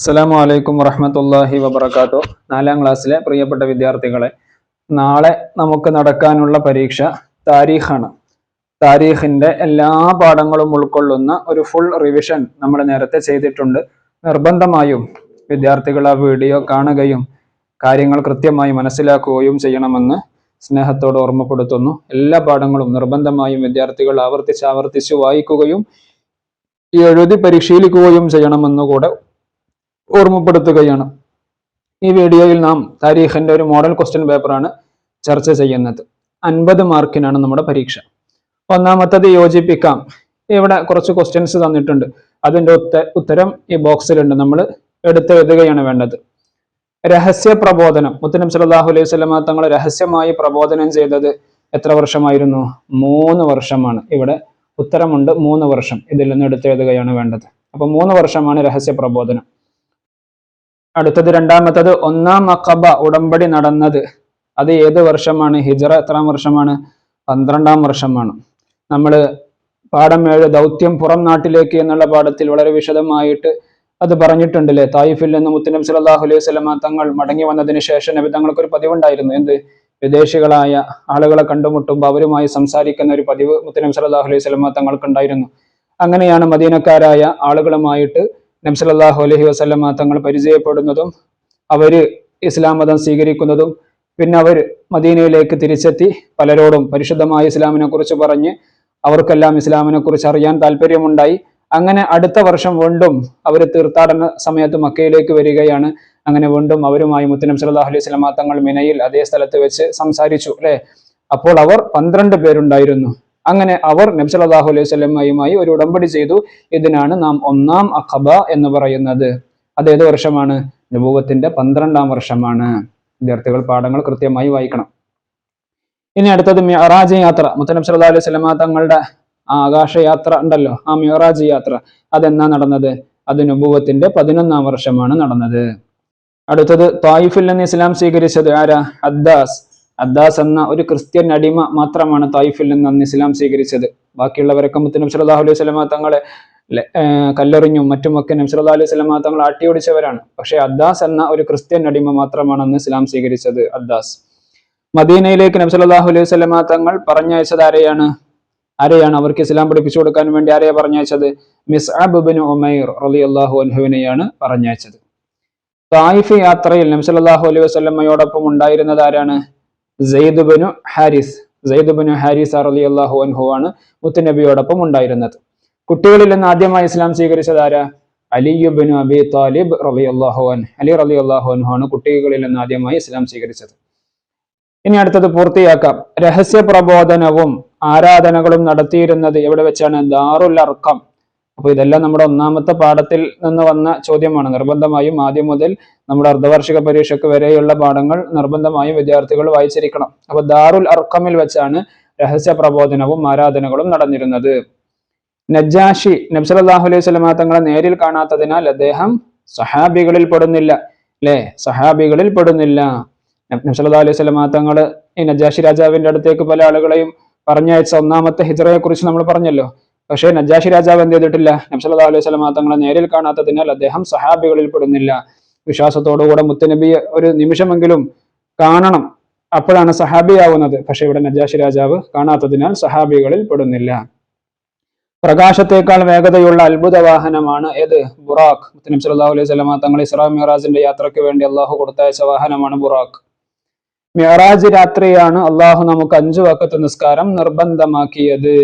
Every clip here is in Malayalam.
അസ്സലാമു വലൈക്കും വറഹമത്തല്ലാഹി വബർക്കാത്തു നാലാം ക്ലാസ്സിലെ പ്രിയപ്പെട്ട വിദ്യാർത്ഥികളെ നാളെ നമുക്ക് നടക്കാനുള്ള പരീക്ഷ താരീഖാണ്. താരീഖിന്റെ എല്ലാ പാഠങ്ങളും ഉൾക്കൊള്ളുന്ന ഒരു ഫുൾ റിവിഷൻ നമ്മൾ നേരത്തെ ചെയ്തിട്ടുണ്ട്. നിർബന്ധമായും വിദ്യാർത്ഥികൾ ആ വീഡിയോ കാണുകയും കാര്യങ്ങൾ കൃത്യമായി മനസ്സിലാക്കുകയും ചെയ്യണമെന്ന് സ്നേഹത്തോട് ഓർമ്മപ്പെടുത്തുന്നു. എല്ലാ പാഠങ്ങളും നിർബന്ധമായും വിദ്യാർത്ഥികൾ ആവർത്തിച്ച് ആവർത്തിച്ച് വായിക്കുകയും എഴുതി പരിശീലിക്കുകയും ചെയ്യണമെന്നുകൂടെ ഓർമ്മപ്പെടുത്തുകയാണ്. ഈ വീഡിയോയിൽ നാം താരീഖിന്റെ ഒരു മോഡൽ ക്വസ്റ്റ്യൻ പേപ്പറാണ് ചർച്ച ചെയ്യുന്നത്. അൻപത് മാർക്കിനാണ് നമ്മുടെ പരീക്ഷ. ഒന്നാമത്തത് യോജിപ്പിക്കാം. ഇവിടെ കുറച്ച് ക്വസ്റ്റ്യൻസ് തന്നിട്ടുണ്ട്. അതിന്റെ ഉത്ത ഉത്തരം ഈ ബോക്സിലുണ്ട് നമ്മൾ എടുത്തെഴുതുകയാണ് വേണ്ടത്. രഹസ്യ പ്രബോധനം. മുത്തനം സലാഹു അലൈഹി സ്വലമ തങ്ങൾ രഹസ്യമായി പ്രബോധനം ചെയ്തത് എത്ര വർഷമായിരുന്നു? മൂന്ന് വർഷമാണ്. ഇവിടെ ഉത്തരമുണ്ട് മൂന്ന് വർഷം ഇതിൽ നിന്ന് എടുത്തെഴുതുകയാണ് വേണ്ടത്. അപ്പൊ മൂന്ന് വർഷമാണ് രഹസ്യ പ്രബോധനം. അടുത്തത് രണ്ടാമത്തത് ഒന്നാം അക്കബ ഉടമ്പടി നടന്നത്. അത് ഏത് വർഷമാണ്? ഹിജറ എത്രാം വർഷമാണ്? പന്ത്രണ്ടാം വർഷമാണ്. നമ്മൾ പാഠം ഏഴ് ദൗത്യം പുറം നാട്ടിലേക്ക് എന്നുള്ള പാഠത്തിൽ വളരെ വിശദമായിട്ട് അത് പറഞ്ഞിട്ടുണ്ടല്ലേ? തായിഫിൽ നിന്ന് മുത്തനബ് സലാഹു അലൈഹി സ്വലമ തങ്ങൾ മടങ്ങി വന്നതിന് ശേഷം നബി തങ്ങൾക്ക് ഒരു പതിവുണ്ടായിരുന്നു. എന്ത്? വിദേശികളായ ആളുകളെ കണ്ടുമുട്ടുമ്പോൾ അവരുമായി സംസാരിക്കുന്ന ഒരു പതിവ് മുത്തനബ് സലാഹു അലൈഹി വസല്ലമ തങ്ങൾക്കുണ്ടായിരുന്നു. അങ്ങനെയാണ് മദീനക്കാരായ ആളുകളുമായിട്ട് നബ്സലല്ലാഹു അലഹി വസ്ലമ തങ്ങൾ പരിചയപ്പെടുന്നതും അവർ ഇസ്ലാം മതം സ്വീകരിക്കുന്നതും പിന്നെ അവർ മദീനയിലേക്ക് തിരിച്ചെത്തി പലരോടും പരിശുദ്ധമായ ഇസ്ലാമിനെ കുറിച്ച് പറഞ്ഞ് അവർക്കെല്ലാം ഇസ്ലാമിനെ കുറിച്ച് അറിയാൻ താല്പര്യമുണ്ടായി. അങ്ങനെ അടുത്ത വർഷം വീണ്ടും അവർ തീർത്ഥാടന സമയത്ത് മക്കയിലേക്ക് വരികയാണ്. അങ്ങനെ വീണ്ടും അവരുമായി മുത്തനം സലാഹു അലൈഹി സ്വലാമ തങ്ങൾ മിനയിൽ അതേ സ്ഥലത്ത് വെച്ച് സംസാരിച്ചു അല്ലെ? അപ്പോൾ അവർ പന്ത്രണ്ട് പേരുണ്ടായിരുന്നു. അങ്ങനെ അവർ നബ്സലാഹു അലൈഹി സ്വലമയുമായി ഒരു ഉടമ്പടി ചെയ്തു. ഇതിനാണ് നാം ഒന്നാം അഖബ എന്ന് പറയുന്നത്. അത് ഏത് വർഷമാണ്? നബൂവത്തിന്റെ പന്ത്രണ്ടാം വർഷമാണ്. വിദ്യാർത്ഥികൾ പാഠങ്ങൾ കൃത്യമായി വായിക്കണം. ഇനി അടുത്തത് മിയറാജ് യാത്ര. മുത്തനബ് സല്ലാ അലൈഹി സ്വലമ തങ്ങളുടെ ആകാശ ആകാശയാത്ര ഉണ്ടല്ലോ. ആ മിയറാജ് യാത്ര. അതെന്നാ നടന്നത്? അത് നബൂവത്തിന്റെ പതിനൊന്നാം വർഷമാണ് നടന്നത്. അടുത്തത് തായിഫിൽ നിന്ന് ഇസ്ലാം സ്വീകരിച്ചത് ആരാ? അദ്ദാസ്. അദ്ദാസ് എന്ന ഒരു ക്രിസ്ത്യൻ അടിമ മാത്രമാണ് തായിഫിൽ നിന്ന് അന്ന് ഇസ്ലാം സ്വീകരിച്ചത്. ബാക്കിയുള്ളവരൊക്കെ മുത്ത് നബ്സലാഹു അലൈഹി സ്വലമ തങ്ങളെ കല്ലെറിഞ്ഞും മറ്റുമൊക്കെ സല്ലല്ലാഹു അലൈഹി സ്വലമ തങ്ങൾ ആട്ടിയോടിച്ചവരാണ്. പക്ഷേ അദ്ദാസ് എന്ന ഒരു ക്രിസ്ത്യൻ അടിമ മാത്രമാണ് അന്ന് ഇസ്ലാം സ്വീകരിച്ചത് അദ്ദാസ് മദീനയിലേക്ക് നബ്സലാഹു അലൈഹി സ്വലമ തങ്ങൾ പറഞ്ഞയച്ചത് ആരെയാണ്? ആരെയാണ് അവർക്ക് ഇസ്ലാം പഠിപ്പിച്ചു കൊടുക്കാൻ വേണ്ടി ആരെയാ പറഞ്ഞയച്ചത്? മിസ് അബുബിൻ ഉമൈർ റലി അള്ളാഹു അൻഹുവിനെയാണ് പറഞ്ഞയച്ചത്. തായിഫ് യാത്രയിൽ നബ്സലാഹു അലൈഹി വസ്ലമ്മയോടൊപ്പം ഉണ്ടായിരുന്നത് ആരാണ്? സെയ്ദുബനു ഹാരിസ് സെയ്ദുബനു ഹാരിസ് അറലി അള്ളാഹു അൻഹു ആണ് മുത്തുനബിയോടൊപ്പം ഉണ്ടായിരുന്നത്. കുട്ടികളിൽ നിന്ന് ആദ്യമായി ഇസ്ലാം സ്വീകരിച്ചത് ആരാ? അലിയുബനു അബി താലിബ് റബി അള്ളാഹു അൻ അലി റബി അള്ളാഹു ആണ് കുട്ടികളിൽ നിന്ന് ആദ്യമായി ഇസ്ലാം സ്വീകരിച്ചത്. ഇനി അടുത്തത് പൂർത്തിയാക്കാം. രഹസ്യ പ്രബോധനവും ആരാധനകളും നടത്തിയിരുന്നത് എവിടെ വെച്ചാണ്? ദാറുൽ അർക്കം. അപ്പൊ ഇതെല്ലാം നമ്മുടെ ഒന്നാമത്തെ പാഠത്തിൽ നിന്ന് വന്ന ചോദ്യമാണ്. നിർബന്ധമായും ആദ്യം മുതൽ നമ്മുടെ അർദ്ധവാർഷിക പരീക്ഷയ്ക്ക് വരെയുള്ള പാഠങ്ങൾ നിർബന്ധമായും വിദ്യാർത്ഥികൾ വായിച്ചിരിക്കണം. അപ്പോൾ ദാറുൽ അർക്കമിൽ വെച്ചാണ് രഹസ്യ പ്രബോധനവും ആരാധനകളും നടന്നിരുന്നത്. നജാഷി നബ്സലാഹു അലൈഹി സ്വലമ തങ്ങളെ നേരിൽ കാണാത്തതിനാൽ അദ്ദേഹം സഹാബികളിൽ പെടുന്നില്ല. അല്ലെ സഹാബികളിൽ പെടുന്നില്ല. നബ്സല്ലാ അലൈഹി സ്വലമ തങ്ങൾ ഈ നജാഷി രാജാവിന്റെ അടുത്തേക്ക് പല ആളുകളെയും പറഞ്ഞയച്ച ഒന്നാമത്തെ ഹിജറയെ കുറിച്ച് നമ്മൾ പറഞ്ഞല്ലോ. പക്ഷേ നജാഷി രാജാവ് എന്ത് ചെയ്തിട്ടില്ല? നബ്സല്ലാ അലൈഹി സ്വലമ തങ്ങളെ നേരിൽ കാണാത്തതിനാൽ അദ്ദേഹം സഹാബികളിൽ പെടുന്നില്ല. വിശ്വാസത്തോടുകൂടെ മുത്തനബിയെ ഒരു നിമിഷമെങ്കിലും കാണണം. അപ്പോഴാണ് സഹാബിയാവുന്നത്. പക്ഷെ ഇവിടെ നജാഷി രാജാവ് കാണാത്തതിനാൽ സഹാബികളിൽ പെടുന്നില്ല. പ്രകാശത്തേക്കാൾ വേഗതയുള്ള അത്ഭുത വാഹനമാണ് ഏത്? ബുറാഖ്. മുത്തനബി സല്ലല്ലാഹു അലൈഹി വസല്ലമ തങ്ങൾ ഇസ്രാ മിറാജിന്റെ യാത്രയ്ക്ക് വേണ്ടി അള്ളാഹു കൊടുത്തയച്ച വാഹനമാണ് ബുറാഖ്. മിറാജ് രാത്രിയാണ് അള്ളാഹു നമുക്ക് അഞ്ചു വക്കത്ത് നിസ്കാരം നിർബന്ധമാക്കിയത്.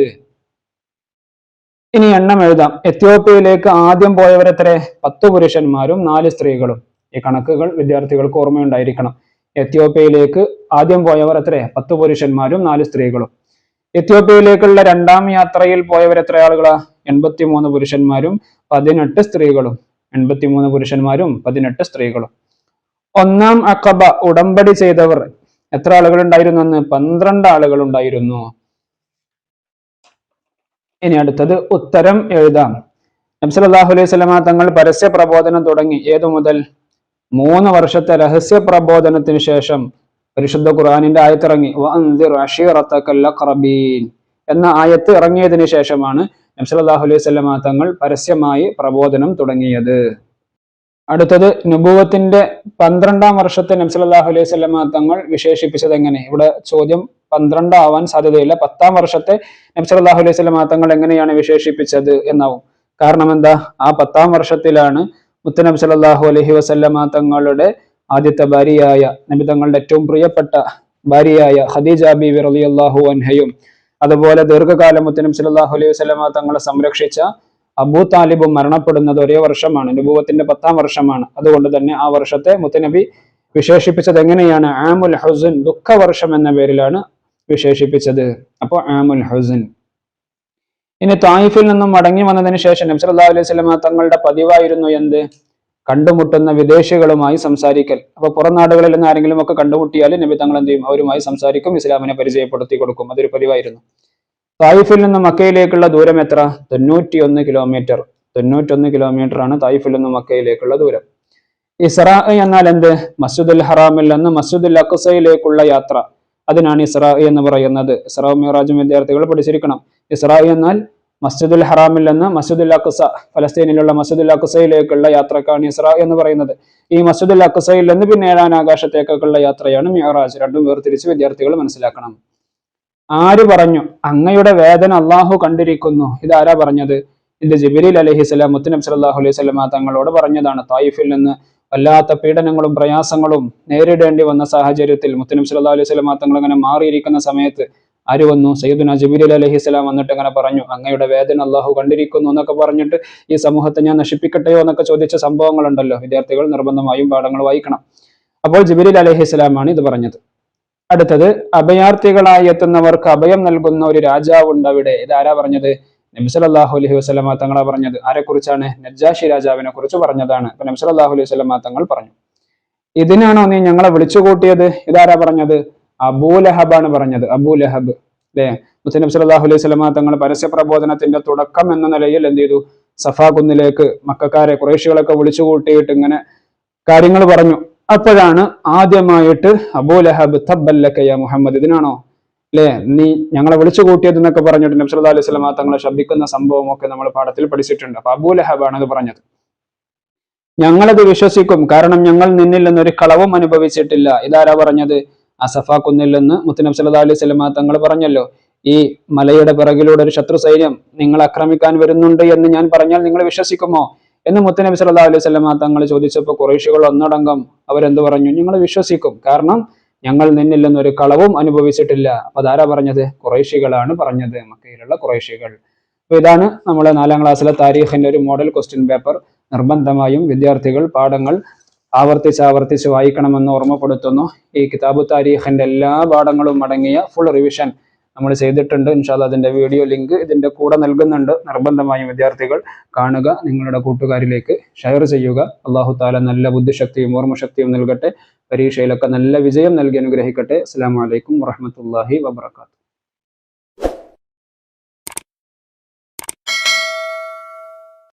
ഇനി എണ്ണം എഴുതാം. എത്യോപ്യയിലേക്ക് ആദ്യം പോയവരെത്ര? പത്ത് പുരുഷന്മാരും നാല് സ്ത്രീകളും. ഈ കണക്കുകൾ വിദ്യാർത്ഥികൾക്ക് ഓർമ്മയുണ്ടായിരിക്കണം. എത്യോപ്യയിലേക്ക് ആദ്യം പോയവർ എത്ര പത്ത് പുരുഷന്മാരും നാല് സ്ത്രീകളും. എത്യോപ്യയിലേക്കുള്ള രണ്ടാം യാത്രയിൽ പോയവർ എത്ര ആളുകളാ? എൺപത്തിമൂന്ന് പുരുഷന്മാരും പതിനെട്ട് സ്ത്രീകളും. എൺപത്തിമൂന്ന് പുരുഷന്മാരും പതിനെട്ട് സ്ത്രീകളും. ഒന്നാം അക്കബ ഉടമ്പടി ചെയ്തവർ എത്ര ആളുകൾ ഉണ്ടായിരുന്നു അന്ന്? പന്ത്രണ്ട് ആളുകൾ ഉണ്ടായിരുന്നു ഇനി അടുത്തത് ഉത്തരം എഴുതാം. നബ്സലാഹു അലൈഹി സ്വലമ തങ്ങൾ പരസ്യ പ്രബോധനം തുടങ്ങി. ഏതു മുതൽ? മൂന്ന് വർഷത്തെ രഹസ്യ പ്രബോധനത്തിന് ശേഷം പരിശുദ്ധ ഖുർആാനിന്റെ ആയത്തിറങ്ങി എന്ന ആയത്ത് ഇറങ്ങിയതിനു ശേഷമാണ് നബ്സലാഹു അലൈഹി സ്വലമ തങ്ങൾ പരസ്യമായി പ്രബോധനം തുടങ്ങിയത്. അടുത്തത് നുബൂവത്തിന്റെ പന്ത്രണ്ടാം വർഷത്തെ നബ്സലാഹു അലൈഹി സ്വലമ തങ്ങൾ വിശേഷിപ്പിച്ചത് എങ്ങനെ? ഇവിടെ ചോദ്യം പന്ത്രണ്ടാവാൻ സാധ്യതയില്ല. പത്താം വർഷത്തെ നബ്സലാഹു അലൈഹി സ്വലമ തങ്ങൾ എങ്ങനെയാണ് വിശേഷിപ്പിച്ചത് എന്നാവും. കാരണം എന്താ? ആ പത്താം വർഷത്തിലാണ് മുത്തനബ് സല്ലാഹു അലഹി വസല്ലമ തങ്ങളുടെ ആദ്യത്തെ ഭാര്യയായ നബി തങ്ങളുടെ ഏറ്റവും പ്രിയപ്പെട്ട ഭാര്യയായ ഖദീജ വിറലി റളിയല്ലാഹു അൻഹയും അതുപോലെ ദീർഘകാലം മുത്തനബ് സല്ലാഹു അലൈഹി വസല്ലമ തങ്ങളെ സംരക്ഷിച്ച അബൂ താലിബും മരണപ്പെടുന്നത് ഒരേ വർഷമാണ് അനുഭവത്തിന്റെ പത്താം വർഷമാണ്. അതുകൊണ്ട് തന്നെ ആ വർഷത്തെ മുത്തനബി വിശേഷിപ്പിച്ചത് എങ്ങനെയാണ്? ആമുൽ ഹുസൻ ദുഃഖവർഷം എന്ന പേരിലാണ് വിശേഷിപ്പിച്ചത്. അപ്പോൾ ആമുൽ ഹുസൻ. ഇനി തായിഫിൽ നിന്നും മടങ്ങി വന്നതിന് ശേഷം നബ്സല്ലാ അലൈഹി സ്വലമ തങ്ങളുടെ പതിവായിരുന്നു എന്ത്? കണ്ടുമുട്ടുന്ന വിദേശികളുമായി സംസാരിക്കൽ. അപ്പൊ പുറം നാടുകളിൽ നിന്ന് ആരെങ്കിലും ഒക്കെ കണ്ടുമുട്ടിയാൽ നബി തങ്ങൾ എന്ത് ചെയ്യും? അവരുമായി സംസാരിക്കും ഇസ്ലാമിനെ പരിചയപ്പെടുത്തി കൊടുക്കും. അതൊരു പതിവായിരുന്നു. തായിഫിൽ നിന്ന് മക്കയിലേക്കുള്ള ദൂരം എത്ര? തൊണ്ണൂറ്റിയൊന്ന് കിലോമീറ്റർ തൊണ്ണൂറ്റൊന്ന് കിലോമീറ്റർ ആണ് തായിഫിൽ നിന്ന് മക്കയിലേക്കുള്ള ദൂരം. ഇസ്രാ എന്നാൽ എന്ത്? മസ്ജിദുൽ ഹറാമിൽ നിന്ന് മസ്ജിദുൽ അക്സയിലേക്കുള്ള യാത്ര. അതിനാണ് ഇസ്രാ എന്ന് പറയുന്നത്. ഇസ്രാ മിറാജും വിദ്യാർത്ഥികൾ പഠിച്ചിരിക്കണം. ഇസ്രാ എന്നാൽ മസ്ജിദുൽ ഹറാമിൽ നിന്ന് മസ്ജിദുൽ അക്സ ഫലസ്തീനിലുള്ള മസ്ജിദുൽ അക്സയിലേക്കുള്ള യാത്രക്കാണ് ഇസ്രാ എന്ന് പറയുന്നത്. ഈ മസ്ജിദുൽ അക്സയിൽ നിന്ന് പിന്നെ ഏഴാൻ ആകാശത്തേക്കുള്ള യാത്രയാണ് മിയറാജ് രണ്ടും വേർതിരിച്ച് വിദ്യാർത്ഥികൾ മനസ്സിലാക്കണം. ആര് പറഞ്ഞു? അങ്ങയുടെ വേദന അള്ളാഹു കണ്ടിരിക്കുന്നു. ഇതാരാ പറഞ്ഞത്? ഇത് ജിബിരിൽ അലഹിസ്ലാം മുത്തനബ് സല്ലാഹു അലൈഹി സ്വലമ തങ്ങളോട് പറഞ്ഞതാണ്. തായിഫിൽ നിന്ന് വല്ലാത്ത പീഡനങ്ങളും പ്രയാസങ്ങളും നേരിടേണ്ടി വന്ന സാഹചര്യത്തിൽ മുത്തനബ് സല്ലാ അലൈഹി സ്വലമ തങ്ങൾ അങ്ങനെ മാറിയിരിക്കുന്ന സമയത്ത് ആര് വന്നു? സയ്യിദുന ജിബിരി അലഹി സ്വലാം വന്നിട്ട് അങ്ങനെ പറഞ്ഞു. അങ്ങയുടെ വേദന അള്ളാഹു കണ്ടിരിക്കുന്നു എന്നൊക്കെ പറഞ്ഞിട്ട് ഈ സമൂഹത്തെ ഞാൻ നശിപ്പിക്കട്ടെയോ എന്നൊക്കെ ചോദിച്ച സംഭവങ്ങളുണ്ടല്ലോ. വിദ്യാർത്ഥികൾ നിർബന്ധമായും പാഠങ്ങൾ വായിക്കണം. അപ്പോൾ ജിബിരി അലഹി സ്വലാമാണ് ഇത് പറഞ്ഞത്. അടുത്തത് അഭയാർത്ഥികളായി എത്തുന്നവർക്ക് അഭയം നൽകുന്ന ഒരു രാജാവുണ്ട് അവിടെ. ഇതാരാ പറഞ്ഞത്? നബ്സലാഹു അലൈഹി വസ്ലമ തങ്ങളാ പറഞ്ഞത്. ആരെക്കുറിച്ചാണ്? നജാഷി രാജാവിനെ കുറിച്ച് പറഞ്ഞതാണ്. അപ്പൊ നബ്സലാഹു അലൈഹി വസ്ലമ തങ്ങൾ പറഞ്ഞു. ഇതിനാണോ നീ ഞങ്ങളെ വിളിച്ചു കൂട്ടിയത് ഇതാരാ പറഞ്ഞത്? അബൂലഹബാണ് പറഞ്ഞത്. അബൂലഹബ് അല്ലേ? മുസ്ലിം സലാഹു അലൈഹി സ്വലമ തങ്ങൾ പരസ്യ പ്രബോധനത്തിന്റെ തുടക്കം എന്ന നിലയിൽ എന്ത് ചെയ്തു? സഫാ കുന്നിലേക്ക് മക്കാരെ കുറേശികളൊക്കെ വിളിച്ചു കൂട്ടിയിട്ട് ഇങ്ങനെ കാര്യങ്ങൾ പറഞ്ഞു. അപ്പോഴാണ് ആദ്യമായിട്ട് അബൂലഹബ് തബ്ബല്ലക്കയ്യ മുഹമ്മദ് ഇതിനാണോ? അല്ലേ? നീ ഞങ്ങളെ വിളിച്ചു കൂട്ടിയത് എന്നൊക്കെ പറഞ്ഞിട്ട് നബ്സല്ലാ അലൈഹി സ്വലമ തങ്ങളെ ശബ്ദിക്കുന്ന സംഭവമൊക്കെ നമ്മൾ പാഠത്തിൽ പഠിച്ചിട്ടുണ്ട്. അപ്പൊ അബൂലഹബാണ് അത് പറഞ്ഞത്. ഞങ്ങളത് വിശ്വസിക്കും. കാരണം ഞങ്ങൾ നിന്നിൽ നിന്നൊരു കളവും അനുഭവിച്ചിട്ടില്ല. ഇതാരാ പറഞ്ഞത്? അസഫ കുന്നിൽ നിന്ന് മുത്തനബ് സല്ലാ അലൈഹി സ്വലമ തങ്ങൾ പറഞ്ഞല്ലോ. ഈ മലയുടെ പിറകിലൂടെ ഒരു ശത്രു സൈന്യം നിങ്ങൾ ആക്രമിക്കാൻ വരുന്നുണ്ട് എന്ന് ഞാൻ പറഞ്ഞാൽ നിങ്ങൾ വിശ്വസിക്കുമോ? എന്ന് മുത്തനബി സല്ലാ അലൈഹി സ്വലമ തങ്ങൾ ചോദിച്ചപ്പോൾ കുറേശികൾ ഒന്നടങ്കം അവരെന്ത് പറഞ്ഞു? ഞങ്ങൾ വിശ്വസിക്കും. കാരണം ഞങ്ങൾ നിന്നിൽ നിന്നൊരു കളവും അനുഭവിച്ചിട്ടില്ല. അപ്പൊ അതാരാ പറഞ്ഞത്? കുറേശികളാണ് പറഞ്ഞത് മക്കയിലുള്ള കുറേശികൾ. അപ്പൊ ഇതാണ് നമ്മളെ നാലാം ക്ലാസ്സിലെ താരീഖിന്റെ ഒരു മോഡൽ ക്വസ്റ്റ്യൻ പേപ്പർ നിർബന്ധമായും വിദ്യാർത്ഥികൾ പാഠങ്ങൾ ആവർത്തിച്ച് ആവർത്തിച്ച് വായിക്കണമെന്ന് ഓർമ്മപ്പെടുത്തുന്നു. ഈ കിതാബ് താരീഖിന്റെ എല്ലാ പാഠങ്ങളും അടങ്ങിയ ഫുൾ റിവിഷൻ നമ്മൾ ചെയ്തിട്ടുണ്ട്. ഇൻഷാല്ല അതിന്റെ വീഡിയോ ലിങ്ക് ഇതിന്റെ കൂടെ നൽകുന്നുണ്ട്. നിർബന്ധമായും വിദ്യാർത്ഥികൾ കാണുക നിങ്ങളുടെ കൂട്ടുകാരിലേക്ക് ഷെയർ ചെയ്യുക. അള്ളാഹു താല നല്ല ബുദ്ധിശക്തിയും ഓർമ്മശക്തിയും നൽകട്ടെ. പരീക്ഷയിലൊക്കെ നല്ല വിജയം നൽകി അനുഗ്രഹിക്കട്ടെ. അസ്സാം വലൈക്കും വറഹമത്തല്ലാഹി വബർക്കാത്തു